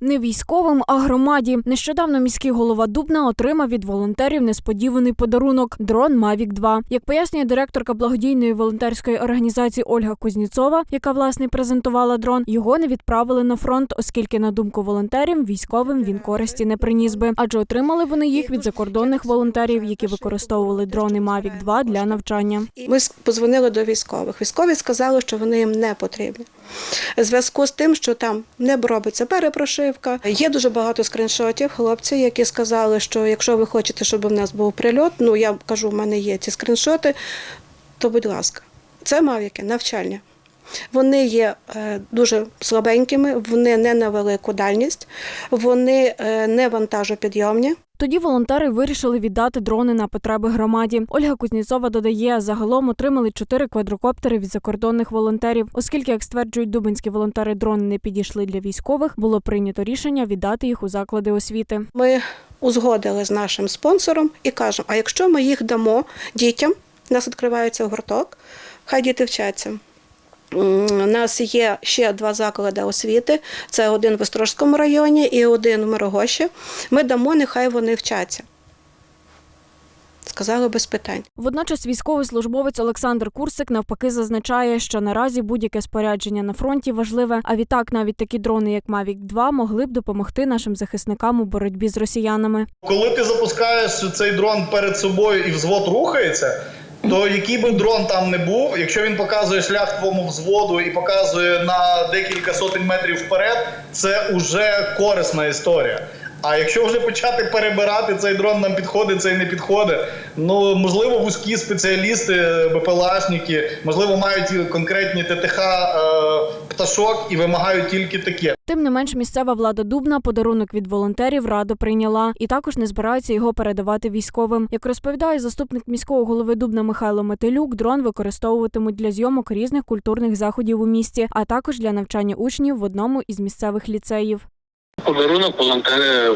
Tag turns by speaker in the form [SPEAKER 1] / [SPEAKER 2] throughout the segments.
[SPEAKER 1] Не військовим, а громаді. Нещодавно міський голова Дубна отримав від волонтерів несподіваний подарунок дрон Mavic 2. Як пояснює директорка благодійної волонтерської організації Ольга Кузніцова, яка власне презентувала дрон, його не відправили на фронт, оскільки, на думку волонтерів, військовим він користі не приніс би, адже отримали вони їх від закордонних волонтерів, які використовували дрони Mavic 2 для навчання.
[SPEAKER 2] Ми позвонили до військових. Військові сказали, що вони їм не потрібні. Зв'язку з тим, що там не робиться перепрошивка. Є дуже багато скріншотів хлопців, які сказали, що якщо ви хочете, щоб в нас був прильот, ну я кажу, в мене є ці скріншоти, то будь ласка, це мавіки, навчальні. Вони є е, дуже слабенькими, вони не на велику дальність, вони е, не вантажопідйомні.
[SPEAKER 1] Тоді волонтери вирішили віддати дрони на потреби громаді. Ольга Кузніцова додає, загалом отримали чотири квадрокоптери від закордонних волонтерів. Оскільки, як стверджують дубинські волонтери, дрони не підійшли для військових, було прийнято рішення віддати їх у заклади освіти.
[SPEAKER 2] Ми узгодили з нашим спонсором і кажемо: а якщо ми їх дамо дітям, у нас відкривається гурток, хай діти вчаться. У нас є ще два заклади освіти: це один в Острожському районі і один в Мирогощі. Ми дамо, нехай вони вчаться. Сказали без питань.
[SPEAKER 1] Водночас військовий службовець Олександр Курсик навпаки зазначає, що наразі будь-яке спорядження на фронті важливе. А відтак навіть такі дрони, як Mavic 2 могли б допомогти нашим захисникам у боротьбі з росіянами.
[SPEAKER 3] Коли ти запускаєш цей дрон перед собою і взвод рухається, то який би дрон там не був, якщо він показує шлях твому взводу і показує на декілька сотень метрів вперед, це вже корисна історія. А якщо вже почати перебирати цей дрон нам підходить, цей не підходить, ну можливо, вузькі спеціалісти, БПЛАшники, можливо, мають конкретні ТТХ е, пташок і вимагають тільки таке.
[SPEAKER 1] Тим не менш, місцева влада Дубна подарунок від волонтерів радо прийняла і також не збирається його передавати військовим. Як розповідає заступник міського голови Дубна Михайло Метелюк, дрон використовуватимуть для зйомок різних культурних заходів у місті, а також для навчання учнів в одному із місцевих ліцеїв.
[SPEAKER 4] Подарунок волонтери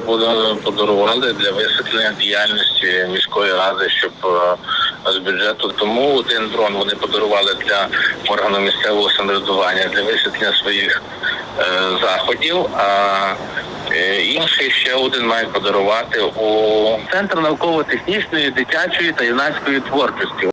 [SPEAKER 4] подарували для висвітлення діяльності міської ради, щоб е, з бюджету. Тому один дрон вони подарували для органу місцевого самоврядування для висвітлення своїх е, заходів. А е, інший ще один мають подарувати у центр науково-технічної, дитячої та юнацької творчості.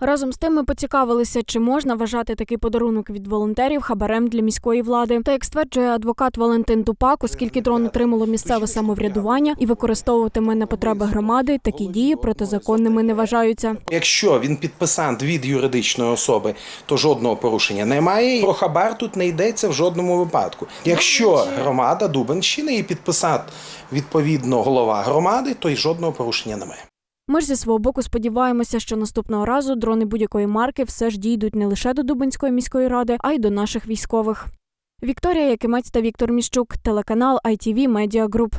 [SPEAKER 1] Разом з тим ми поцікавилися, чи можна вважати такий подарунок від волонтерів хабарем для міської влади. Та як стверджує адвокат Валентин Тупак, оскільки дрон отримало місцеве самоврядування і використовуватиме на потреби громади, такі дії протизаконними не вважаються.
[SPEAKER 5] Якщо він підписант від юридичної особи, то жодного порушення немає. Про хабар тут не йдеться в жодному випадку. Якщо громада Дубенщини і підписант відповідно голова громади, то й жодного порушення немає.
[SPEAKER 1] Ми ж зі свого боку сподіваємося, що наступного разу дрони будь-якої марки все ж дійдуть не лише до Дубинської міської ради, а й до наших військових. Вікторія Якимець та Віктор Міщук, телеканал ITV Media Group.